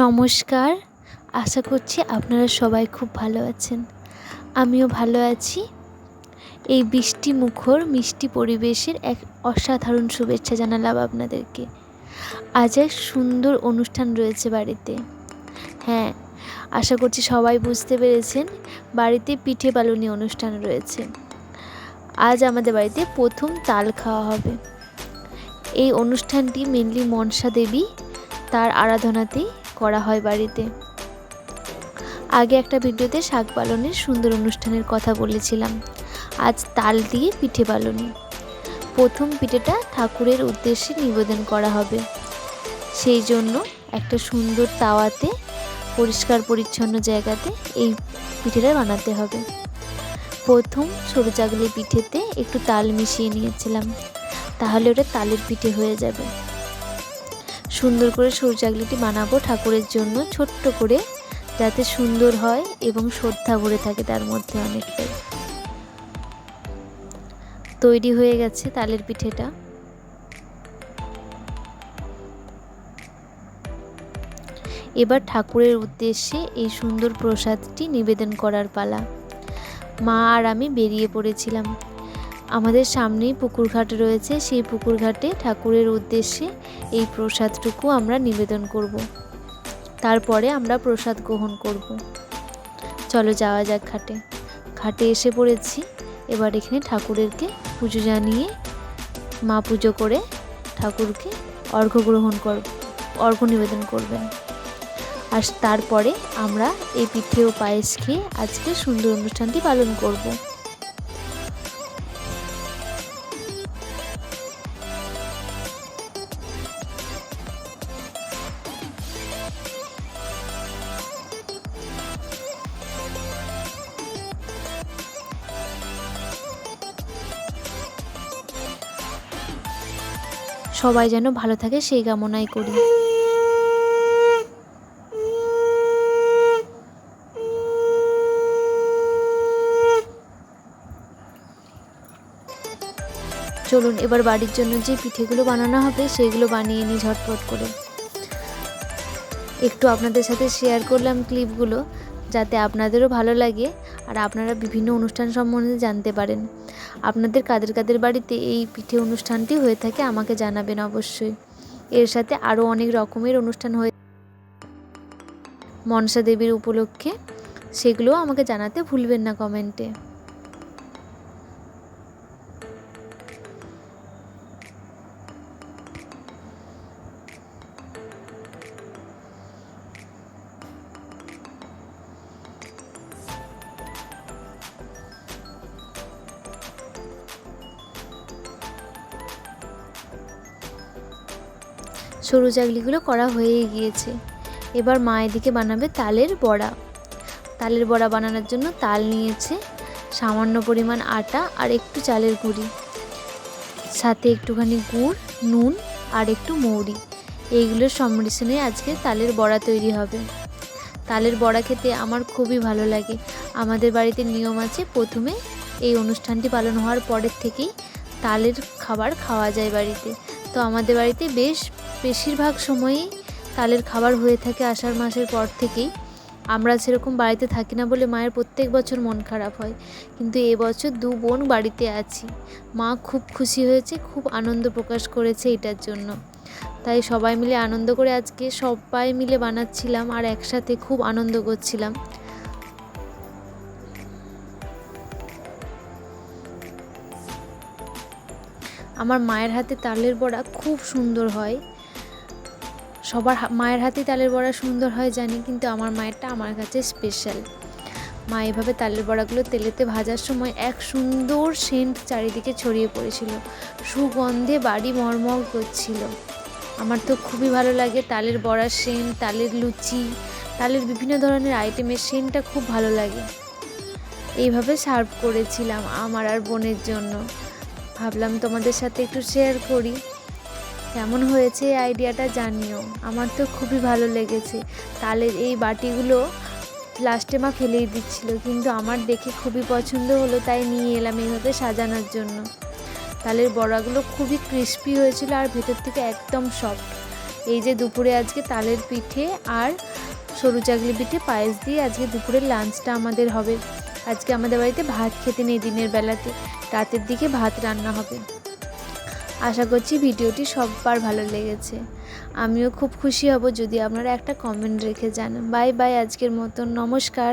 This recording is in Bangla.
নমস্কার। আশা করছি আপনারা সবাই খুব ভালো আছেন। আমিও ভালো আছি। এই বৃষ্টি মুখর, মিষ্টি পরিবেশের এক অসাধারণ শুভেচ্ছা জানালাম আপনাদেরকে। আজ এক সুন্দর অনুষ্ঠান রয়েছে বাড়িতে। হ্যাঁ আশা করছি সবাই বুঝতে পেরেছেন, বাড়িতে পিঠে পালনি অনুষ্ঠান রয়েছে। আজ আমাদের বাড়িতে প্রথম তাল খাওয়া হবে। এই অনুষ্ঠানটি মেনলি মনসা দেবী তার আরাধনাতেই করা হয় বাড়িতে। আগে একটা ভিডিওতে শাক পালনের সুন্দর অনুষ্ঠানের কথা বলেছিলাম। আজ তাল দিয়ে পিঠে পালনি প্রথম পিঠেটা ঠাকুরের উদ্দেশ্যে নিবেদন করা হবে। সেই জন্য একটা সুন্দর তাওয়াতে, পরিষ্কার পরিচ্ছন্ন জায়গাতে এই পিঠেটা বানাতে হবে। প্রথম সরু চাগলি পিঠেতে একটু তাল মিশিয়ে নিয়েছিলাম। তাহলে ওটা তালের পিঠে হয়ে যাবে। সুন্দর করে সরু চাগলিটি বানাবো ঠাকুরের জন্য, ছোট্ট করে, যাতে সুন্দর হয় এবং শ্রদ্ধা ভরে থাকে তার মধ্যে অনেকটাই। তৈরি হয়ে গেছে তালের পিঠেটা। এবার ঠাকুরের উদ্দেশ্যে এই সুন্দর প্রসাদটি নিবেদন করার পালা। মা আর আমি বেরিয়ে পড়েছিলাম। আমাদের সামনেই পুকুরঘাট রয়েছে। সেই পুকুরঘাটে ঠাকুরের উদ্দেশ্যে এই প্রসাদটুকু আমরা নিবেদন করব। তারপরে আমরা প্রসাদ গ্রহণ করব। চলো যাওয়া যাক ঘাটে। ঘাটে এসে পড়েছি। এবার এখানে ঠাকুরেরকে পুজো জানিয়ে মা পুজো করে ঠাকুরকে অর্ঘ্য গ্রহণ কর, অর্ঘ্য নিবেদন করবেন। আর তারপরে আমরা এই পিঠে ও পায়েস খেয়ে আজকে সুন্দর অনুষ্ঠানটি পালন করব। সবাই যেন ভালো থাকে, সেই কামনাই করি। চলুন, এবার বাড়ির জন্য যে পিঠেগুলো বানানো হবে সেইগুলো বানিয়ে নিই ঝটপট করে। একটু আপনাদের সাথে শেয়ার করলাম ক্লিপগুলো যাতে আপনাদেরও ভালো লাগে, আর আপনারা বিভিন্ন অনুষ্ঠান সম্বন্ধে জানতে পারেন। আপনাদের কাদের কাদের বাড়িতে এই পিঠে অনুষ্ঠানটি হয়ে থাকে আমাকে জানাবেন অবশ্যই। এর সাথে আরও অনেক রকমের অনুষ্ঠান হয়ে মনসা দেবীর উপলক্ষে, সেগুলোও আমাকে জানাতে ভুলবেন না কমেন্টে। সরু চাগলিগুলো করা হয়ে গিয়েছে। এবার মা এদিকে বানাবে তালের বড়া। তালের বড়া বানানোর জন্য তাল নিয়েছে সামান্য পরিমাণ আটা আর একটু চালের গুঁড়ি। সাথে একটুখানি গুড়, নুন আর একটু মৌরি। এইগুলোর সম্মিশ্রণে আজকে তালের বড়া তৈরি হবে। তালের বড়া খেতে আমার খুবই ভালো লাগে। আমাদের বাড়িতে নিয়ম আছে, প্রথমে এই অনুষ্ঠানটি পালন হওয়ার পরের থেকেই তালের খাবার খাওয়া যায় বাড়িতে। তো আমাদের বাড়িতে বেশ বেশিরভাগ সময়ই তালের খাবার হয়ে থাকে আষাঢ় মাসের পর থেকেই। আমরা সেরকম বাড়িতে থাকি না বলে মায়ের প্রত্যেক বছর মন খারাপ হয়। কিন্তু এবছর দু বোন বাড়িতে আছি। মা খুব খুশি হয়েছে, খুব আনন্দ প্রকাশ করেছে এটার জন্য। তাই সবাই মিলে আনন্দ করে আজকে সবাই মিলে বানাচ্ছিলাম আর একসাথে খুব আনন্দ করছিলাম। আমার মায়ের হাতে তালের বড়া খুব সুন্দর হয়। সবার মায়ের হাতে তালের বড়া সুন্দর হয় জানি, কিন্তু আমার মায়েরটা আমার কাছে স্পেশাল মা এভাবে তালের বড়াগুলো তেলেতে ভাজার সময় এক সুন্দর সেন্ট চারিদিকে ছড়িয়ে পড়েছিল। সুগন্ধে বাড়ি মরমর করছিল। আমার তো খুবই ভালো লাগে তালের বড়ার সেন্ট তালের লুচি, তালের বিভিন্ন ধরনের আইটেমের সেন্টটা খুব ভালো লাগে। এইভাবে সার্ভ করেছিলাম আমার আর বোনের জন্য। ভাবলাম তোমাদের সাথে একটু শেয়ার করি। কেমন হয়েছে এই আইডিয়াটা জানিও। আমার তো খুবই ভালো লেগেছে। তালের এই বাটিগুলো লাস্টে মা ফেলেই দিচ্ছিল। কিন্তু আমার দেখে খুবই পছন্দ হলো, তাই নিয়ে এলাম এইভাবে সাজানোর জন্য। তালের বড়াগুলো খুবই ক্রিস্পি হয়েছিল আর ভেতর থেকে একদম সফট এই যে দুপুরে আজকে তালের পিঠে আর সরু চাকলি পিঠে পায়েস দিয়ে আজকে দুপুরের লাঞ্চটা আমাদের হবে। আজকে আমাদের বাড়িতে ভাত খেতে নেই দিনের বেলাতে। রাতের দিকে ভাত রান্না হবে। আশা করছি ভিডিওটি সবার ভালো লেগেছে। আমিও খুব খুশি হব যদি আপনারা একটা কমেন্ট রেখে যান। বাই বাই, আজকের মতন। নমস্কার।